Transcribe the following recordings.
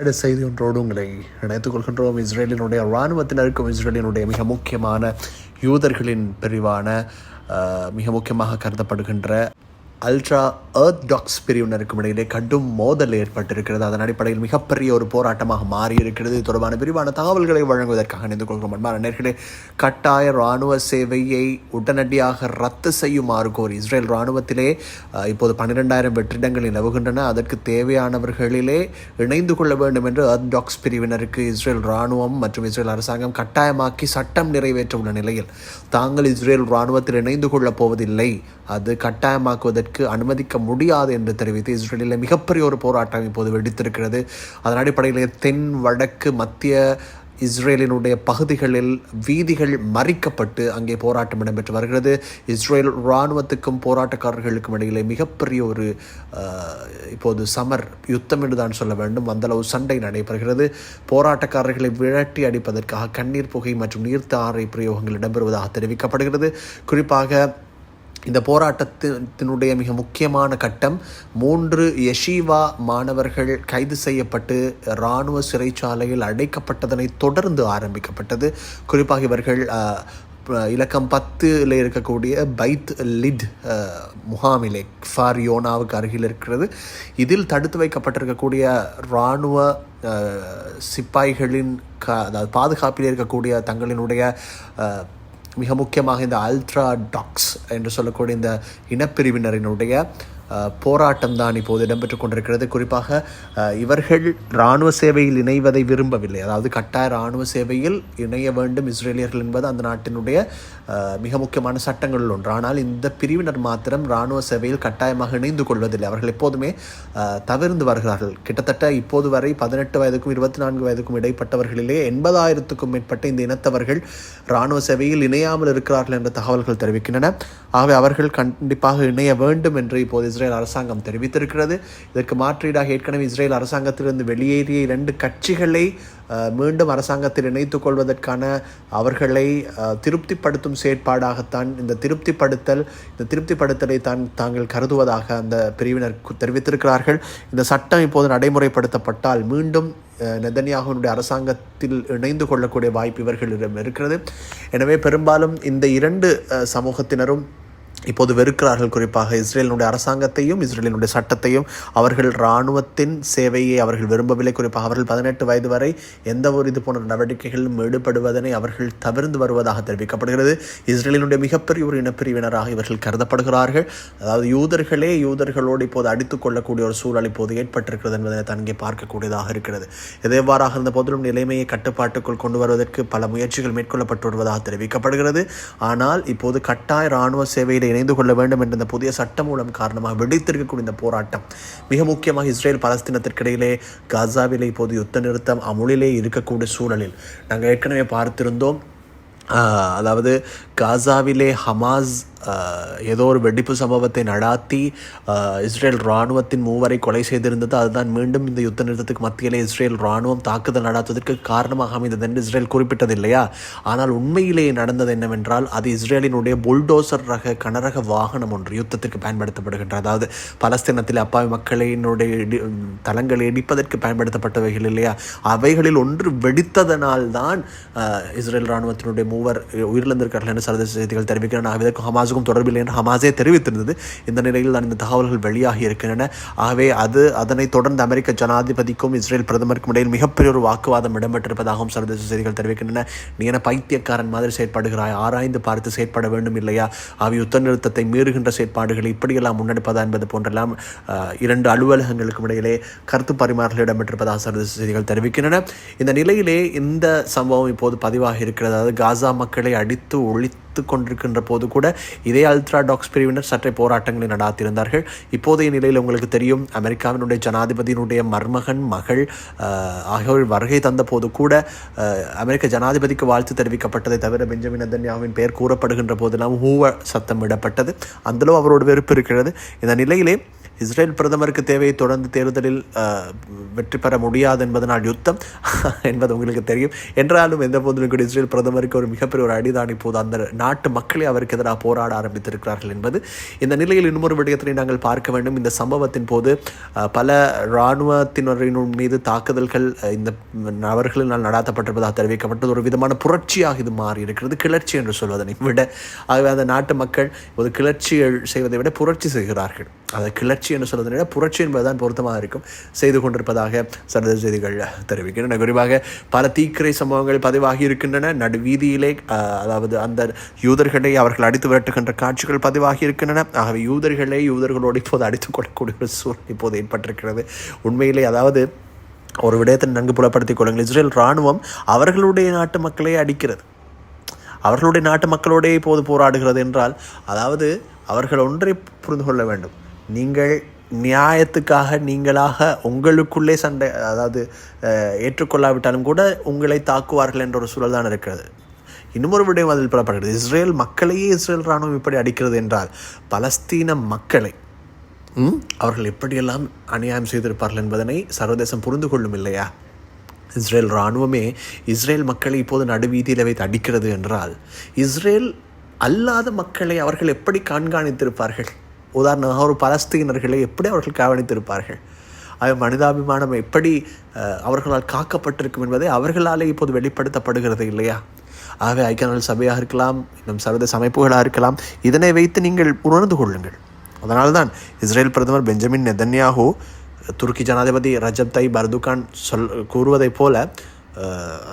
அடுத்த செய்தி ஒன்றோடு உங்களை இணைத்துக் கொள்கின்றோம். இஸ்ரேலினுடைய இராணுவத்தினருக்கும் இஸ்ரேலினுடைய மிக முக்கியமான யூதர்களின் பிரிவான மிக முக்கியமாக கருதப்படுகின்ற அல்ட்ரா டாக்ஸ் பிரிவினருக்கும் இடையிலே கடும் மோதல் ஏற்பட்டிருக்கிறது. அதன் அடிப்படையில் மிகப்பெரிய ஒரு போராட்டமாக மாறி இருக்கிறது இது தொடர்பான விரிவான தகவல்களை வழங்குவதற்காக நினைந்து கொள்கிறோம். அன்பான நேர்களே கட்டாய இராணுவ சேவையை உடனடியாக ரத்து செய்யுமாறு கோரி இஸ்ரேல் இராணுவத்திலே இப்போது பன்னிரெண்டாயிரம் வெற்றிடங்கள் நிலவுகின்றன. அதற்கு தேவையானவர்களிலே இணைந்து கொள்ள வேண்டும் என்று டாக்ஸ் பிரிவினருக்கு இஸ்ரேல் இராணுவம் மற்றும் இஸ்ரேல் அரசாங்கம் கட்டாயமாக்கி சட்டம் நிறைவேற்ற உள்ள நிலையில் தாங்கள் இஸ்ரேல் இராணுவத்தில் இணைந்து கொள்ளப் போவதில்லை. அது கட்டாயமாக்குவதற்கு அனுமதிக்க முடியாது என்று தெரிவித்து இஸ்ரேலில் மிகப்பெரிய ஒரு போராட்டம் இப்போது வெடித்திருக்கிறது. அதன் அடிப்படையில் தென் வடக்கு மத்திய இஸ்ரேலினுடைய பகுதிகளில் வீதிகள் மறிக்கப்பட்டு அங்கே போராட்டம் இடம்பெற்று வருகிறது. இஸ்ரேல் இராணுவத்துக்கும் போராட்டக்காரர்களுக்கும் இடையிலே மிகப்பெரிய ஒரு இப்போது சமர் யுத்தம் என்று தான் சொல்ல வேண்டும். அந்தளவு சண்டை நடைபெறுகிறது. போராட்டக்காரர்களை விரட்டி அடிப்பதற்காக கண்ணீர் புகை மற்றும் நீர்த்தாரை பிரயோகங்கள் இடம்பெறுவதாக தெரிவிக்கப்படுகிறது. குறிப்பாக இந்த போராட்டத்தினுடைய மிக முக்கியமான கட்டம் மூன்று யஷீவா மாணவர்கள் கைது செய்யப்பட்டு இராணுவ சிறைச்சாலையில் அடைக்கப்பட்டதனை தொடர்ந்து ஆரம்பிக்கப்பட்டது. குறிப்பாக இவர்கள் இலக்கம் பத்தில் இருக்கக்கூடிய பைத் லிட் முகாமிலே ஃபார் யோனாவுக்கு அருகில் இருக்கிறது. இதில் தடுத்து வைக்கப்பட்டிருக்கக்கூடிய இராணுவ சிப்பாய்களின் க அதாவது பாதுகாப்பில் இருக்கக்கூடிய தங்களினுடைய மிக முக்கியமாக இந்த அல்ட்ரா டாக்ஸ் என்று சொல்லக்கூடிய இந்த இனப்பிரிவினரினுடைய போராட்டம் தான் இப்போது இடம்பெற்றுக் கொண்டிருக்கிறது. குறிப்பாக இவர்கள் இராணுவ சேவையில் இணைவதை விரும்பவில்லை. அதாவது கட்டாய இராணுவ சேவையில் இணைய வேண்டும் இஸ்ரேலியர்கள் என்பது அந்த நாட்டினுடைய மிக முக்கியமான சட்டங்களில் ஒன்று. ஆனால் இந்த பிரிவினர் மாத்திரம் இராணுவ சேவையில் கட்டாயமாக இணைந்து கொள்வதில்லை. அவர்கள் எப்போதுமே தவிர்ந்து வருகிறார்கள். கிட்டத்தட்ட இப்போது வரை பதினெட்டு வயதுக்கும் இருபத்தி நான்கு வயதுக்கும் இடைப்பட்டவர்களிலே எண்பதாயிரத்துக்கும் மேற்பட்ட இந்த இனத்தவர்கள் இராணுவ சேவையில் இணையாமல் இருக்கிறார்கள் என்ற தகவல்கள் தெரிவிக்கின்றன. ஆகவே அவர்கள் கண்டிப்பாக இணைய வேண்டும் என்று இப்போது இஸ்ரேல் அரசாங்கம் தெரிவித்திருக்கிறது. இதற்கு மாற்றீடாக ஏற்கனவே இஸ்ரேல் அரசாங்கத்திலிருந்து வெளியேறிய இரண்டு கட்சிகளை மீண்டும் அரசாங்கத்தில் இணைத்துக் கொள்வதற்கான அவர்களை திருப்திப்படுத்தும் செயற்பாடாகத்தான் இந்த திருப்திப்படுத்தல் இந்த திருப்திப்படுத்தலை தான் தாங்கள் கருதுவதாக அந்த பிரிவினர் தெரிவித்திருக்கிறார்கள். இந்த சட்டம் இப்போது நடைமுறைப்படுத்தப்பட்டால் மீண்டும் அஹ், அரசாங்கத்தில் இணைந்து கொள்ளக்கூடிய வாய்ப்பு இவர்களிடம் இருக்கிறது. எனவே பெரும்பாலும் இந்த இரண்டு சமூகத்தினரும் இப்போது வெறுக்கிறார்கள். குறிப்பாக இஸ்ரேலினுடைய அரசாங்கத்தையும் இஸ்ரேலினுடைய சட்டத்தையும் அவர்கள் இராணுவத்தின் சேவையை அவர்கள் விரும்பவில்லை. குறிப்பாக அவர்கள் பதினெட்டு வயது வரை எந்த ஒரு இது போன்ற நடவடிக்கைகளிலும் ஈடுபடுவதனை அவர்கள் தவிர்ந்து வருவதாக தெரிவிக்கப்படுகிறது. இஸ்ரேலினுடைய மிகப்பெரிய ஒரு இனப்பிரிவினராக இவர்கள் கருதப்படுகிறார்கள். அதாவது யூதர்களே யூதர்களோடு இப்போது அடித்துக் கொள்ளக்கூடிய ஒரு சூழல் இப்போது ஏற்பட்டிருக்கிறது என்பதை தான் பார்க்கக்கூடியதாக இருக்கிறது. எதேவாறாக இருந்த போதிலும் நிலைமையை கட்டுப்பாட்டுக்குள் கொண்டு வருவதற்கு பல முயற்சிகள் மேற்கொள்ளப்பட்டு வருவதாக தெரிவிக்கப்படுகிறது. ஆனால் இப்போது கட்டாய இராணுவ சேவையில் இஸ்ரேலை இணைந்து கொள்ள வேண்டும் என்ற இந்த புதிய சட்ட மூலம் காரணமாக வெடித்திருக்கக்கூடிய இந்த போராட்டம். மிக முக்கியமாக இஸ்ரேல் பலஸ்தீனத்திற்கிடையிலே காசாவிலே இப்போது யுத்த நிறுத்தம் அமுலிலே இருக்கக்கூடிய சூழலில். நாங்கள் ஏற்கனவே பார்த்திருந்தோம். அதாவது காசாவிலே ஹமாஸ் ஏதோ ஒரு வெடிப்பு சம்பவத்தை நடாத்தி இஸ்ரேல் இராணுவத்தின் மூவரை கொலை செய்திருந்தது. அதுதான் மீண்டும் இந்த யுத்த நிறுத்தத்துக்கு மத்தியிலே இஸ்ரேல் இராணுவம் தாக்குதல் நடாத்துவதற்கு காரணமாக அமைந்தது என்று இஸ்ரேல் குறிப்பிட்டது இல்லையா? ஆனால் உண்மையிலேயே நடந்தது என்னவென்றால் அது இஸ்ரேலினுடைய புல்டோசர் ரக கனரக வாகனம் ஒன்று யுத்தத்துக்கு பயன்படுத்தப்படுகின்ற அதாவது பலஸ்தீனத்தில் அப்பாவி மக்களினுடைய தளங்களை இடிப்பதற்கு பயன்படுத்தப்பட்டவைகள் இல்லையா? அவைகளில் ஒன்று வெடித்ததனால் தான் இஸ்ரேல் இராணுவத்தினுடைய மூவர் உயிரிழந்திருக்கார்கள் என்று சர்வதேச செய்திகள் தெரிவிக்கின்றன. ஆகவே ஹமாஸுக்கும் தொடர்பில்லை என்று ஹமாஸே தெரிவித்திருந்தது. இந்த நிலையில் தான் இந்த தகவல்கள் வெளியாகி இருக்கின்றன. ஆகவே அது அதனைத் தொடர்ந்து அமெரிக்க ஜனாதிபதிக்கும் இஸ்ரேல் பிரதமருக்கும் இடையில் மிகப்பெரிய ஒரு வாக்குவாதம் இடம்பெற்றிருப்பதாகவும் சர்வதேச செய்திகள் தெரிவிக்கின்றன. நீ என பைத்தியக்காரன் மாதிரி செயற்படுகிறாய். ஆராய்ந்து பார்த்து செயற்பட வேண்டும் இல்லையா? அவை யுத்த நிறுத்தத்தை மீறுகின்ற செயற்பாடுகளை இப்படியெல்லாம் முன்னெடுப்பதா என்பது போன்றெல்லாம் இரண்டு அலுவலகங்களுக்கும் இடையிலே கருத்து பரிமாறல் இடம்பெற்றிருப்பதாக சர்வதேச செய்திகள் தெரிவிக்கின்றன. இந்த நிலையிலே இந்த சம்பவம் இப்போது பதிவாகி இருக்கிறது. அதாவது காசா மக்களை அடித்து ஒழித்து கொண்டிருக்கின்ற போது கூட இதே அல்ட்ரா டாக்ஸ் பிரிவினர் சற்றே போராட்டங்களை நடாத்தியிருந்தார்கள் இப்போதைய நிலையில் உங்களுக்கு தெரியும் அமெரிக்காவினுடைய ஜனாதிபதியினுடைய மருமகன் மகள் ஆகியோர் வருகை தந்த போது கூட அமெரிக்க ஜனாதிபதிக்கு வாழ்த்து தெரிவிக்கப்பட்டதை தவிர பெஞ்சமின் நதன்யாவின் பெயர் கூறப்படுகின்ற போதெல்லாம் ஹூவ சத்தம் விடப்பட்டது. அந்தளவு அவரோட வெறுப்பு இருக்கிறது. இந்த நிலையிலே இஸ்ரேல் பிரதமருக்கு தேவை தொடர்ந்து தேர்தலில் வெற்றி பெற முடியாது என்பதனால் யுத்தம் என்பது உங்களுக்கு தெரியும். என்றாலும் எந்த போதிலும் கூட இஸ்ரேல் பிரதமருக்கு ஒரு மிகப்பெரிய ஒரு அடிதான் இப்போது அந்த நாட்டு மக்களே அவருக்கு எதிராக போராட ஆரம்பித்திருக்கிறார்கள் என்பது இந்த நிலையில் இன்னொரு விடயத்தினை நாங்கள் பார்க்க வேண்டும். இந்த சம்பவத்தின் போது பல இராணுவத்தினரின் மீது தாக்குதல்கள் இந்த நபர்களினால் நடாத்தப்பட்டிருப்பதாக தெரிவிக்கப்பட்டது. ஒரு விதமான புரட்சியாக இது மாறி இருக்கிறது கிளர்ச்சி என்று சொல்வதனை விட ஆகவே அந்த நாட்டு மக்கள் ஒரு கிளர்ச்சி செய்வதை விட புரட்சி செய்கிறார்கள். அதை கிளர்ச்சி என்று சொல்வதை விட புரட்சி என்பதுதான் பொருத்தமாக இருக்கும். செய்து கொண்டிருப்பதாக சர்வதேச செய்திகள் தெரிவிக்கின்றன. குறிப்பாக பல தீக்கிரை சம்பவங்கள் பதிவாகி இருக்கின்றன. நடுவீதியிலே அஹ், அதாவது அந்த யூதர்களை அவர்கள் அடித்து விரட்டுகின்ற காட்சிகள் பதிவாகி இருக்கின்றன. ஆகவே யூதர்களை யூதர்களோடு இப்போது அடித்துக் கொள்ளக்கூடிய ஒரு சூழல் இப்போது ஏற்பட்டிருக்கிறது. உண்மையிலே அதாவது ஒரு விடயத்தை நன்கு புலப்படுத்திக் கொள்ளுங்கள். இஸ்ரேல் இராணுவம் அவர்களுடைய நாட்டு மக்களை அடிக்கிறது. அவர்களுடைய நாட்டு மக்களோடே இப்போது போராடுகிறது என்றால் அதாவது அவர்கள் ஒன்றை புரிந்து கொள்ள வேண்டும். நீங்கள் நியாயத்துக்காக நீங்களாக உங்களுக்குள்ளே சண்டை அதாவது ஏற்றுக்கொள்ளாவிட்டாலும் கூட உங்களை தாக்குவார்கள் என்ற ஒரு சூழல் தான் இருக்கிறது. இன்னுமொரு விடயம் அதில் புலப்படுகிறது. இஸ்ரேல் மக்களையே இஸ்ரேல் இராணுவம் இப்படி அடிக்கிறது என்றால் பலஸ்தீன மக்களை ம், அவர்கள் எப்படியெல்லாம் அநியாயம் செய்திருப்பார்கள் என்பதனை சர்வதேசம் புரிந்து கொள்ளும் இல்லையா? இஸ்ரேல் இராணுவமே இஸ்ரேல் மக்களை இப்போது நடுவீதியில் வைத்து அடிக்கிறது என்றால் இஸ்ரேல் அல்லாத மக்களை அவர்கள் எப்படி கண்காணித்திருப்பார்கள்? உதாரணமாக ஒரு பலஸ்தீனர்களை எப்படி அவர்கள் கவனித்திருப்பார்கள்? அது மனிதாபிமானம் எப்படி அவர்களால் காக்கப்பட்டிருக்கும் என்பதை அவர்களாலே இப்போது வெளிப்படுத்தப்படுகிறது இல்லையா? ஆகவே ஐக்கிய சபையாக இருக்கலாம் இன்னும் சர்வதேச அமைப்புகளாக இருக்கலாம் இதனை வைத்து நீங்கள் உணர்ந்து கொள்ளுங்கள். அதனால்தான் இஸ்ரேல் பிரதமர் பெஞ்சமின் நெதன்யாஹூ துருக்கி ஜனாதிபதி ரஜப் தை பர்துகான் சொல் கூறுவதைப் போல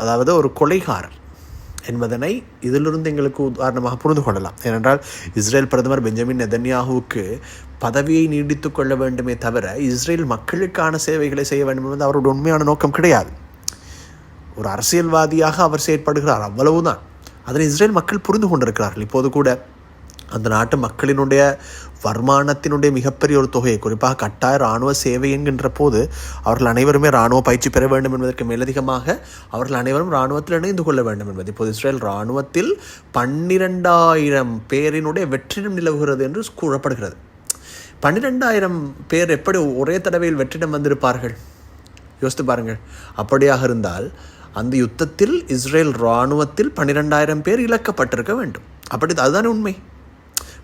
அதாவது ஒரு கொலைகாரர். என்பதனை இதிலிருந்து எங்களுக்கு உதாரணமாக புரிந்து கொள்ளலாம். ஏனென்றால் இஸ்ரேல் பிரதமர் பெஞ்சமின் நெதன்யாஹுவுக்கு பதவியை நீடித்துக் கொள்ள வேண்டுமே தவிர இஸ்ரேல் மக்களுக்கான சேவைகளை செய்ய வேண்டும் என்பது அவருடைய உண்மையான நோக்கம் கிடையாது. ஒரு அரசியல்வாதியாக அவர் செயற்படுகிறார் அவ்வளவுதான். அதனை இஸ்ரேல் மக்கள் புரிந்து கொண்டிருக்கிறார்கள். இப்போது கூட அந்த நாட்டு மக்களினுடைய வருமானத்தினுடைய மிகப்பெரிய ஒரு தொகையை குறிப்பாக கட்டாய இராணுவ சேவை என்கின்ற போது அவர்கள் அனைவருமே இராணுவ பயிற்சி பெற வேண்டும் என்பதற்கு மேலதிகமாக அவர்கள் அனைவரும் இராணுவத்தில் இணைந்து கொள்ள வேண்டும் என்பது. இப்போது இஸ்ரேல் இராணுவத்தில் பன்னிரெண்டாயிரம் பேரினுடைய வெற்றிடம் நிலவுகிறது என்று கூறப்படுகிறது. பன்னிரெண்டாயிரம் பேர் எப்படி ஒரே தடவையில் வெற்றிடம் வந்திருப்பார்கள்? யோசித்து பாருங்கள். அப்படியாக இருந்தால் அந்த யுத்தத்தில் இஸ்ரேல் இராணுவத்தில் பன்னிரெண்டாயிரம் பேர் இழக்கப்பட்டிருக்க வேண்டும். அப்படி அதுதானே உண்மை?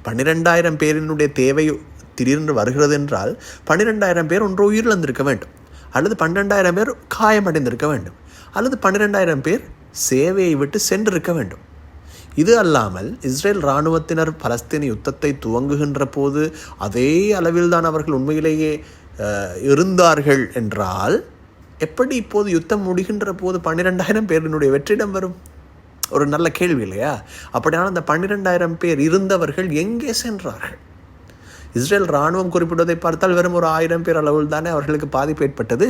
பன்னிரெண்டாயிரம் பேரினுடைய தேவை திடீரென்று வருகிறது என்றால் பன்னிரெண்டாயிரம் பேர் ஒன்று உயிரிழந்திருக்க வேண்டும். அல்லது பன்னிரெண்டாயிரம் பேர் காயமடைந்திருக்க வேண்டும். அல்லது பன்னிரெண்டாயிரம் பேர் சேவையை விட்டு சென்றிருக்க வேண்டும். இது அல்லாமல் இஸ்ரேல் இராணுவத்தினர் பலஸ்தீன யுத்தத்தை துவங்குகின்ற போது அதே அளவில்தான் அவர்கள் உண்மையிலேயே இருந்தார்கள் என்றால் எப்படி இப்போது யுத்தம் முடிகின்ற போது பன்னிரெண்டாயிரம் பேரினுடைய வெற்றிடம் வரும்? ஒரு நல்ல கேள்வி இல்லையா? அப்படியான அந்த பன்னிரெண்டாயிரம் பேர் இருந்தவர்கள் எங்கே சென்றார்கள்? இஸ்ரேல் இராணுவம் குறிப்பிடுவதை பார்த்தால் வெறும் ஒரு ஆயிரம் பேர் அளவில் தானே அவர்களுக்கு பாதிப்பு ஏற்பட்டது.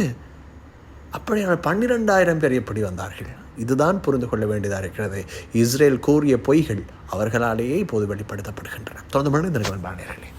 அப்படியான பன்னிரெண்டாயிரம் பேர் எப்படி வந்தார்கள்? இதுதான் புரிந்து கொள்ள வேண்டியதாக இருக்கிறது. இஸ்ரேல் கூறிய பொய்கள் அவர்களாலேயே இப்போது வெளிப்படுத்தப்படுகின்றன. தொடர்ந்து மனிதர்கள் பாணியர்களே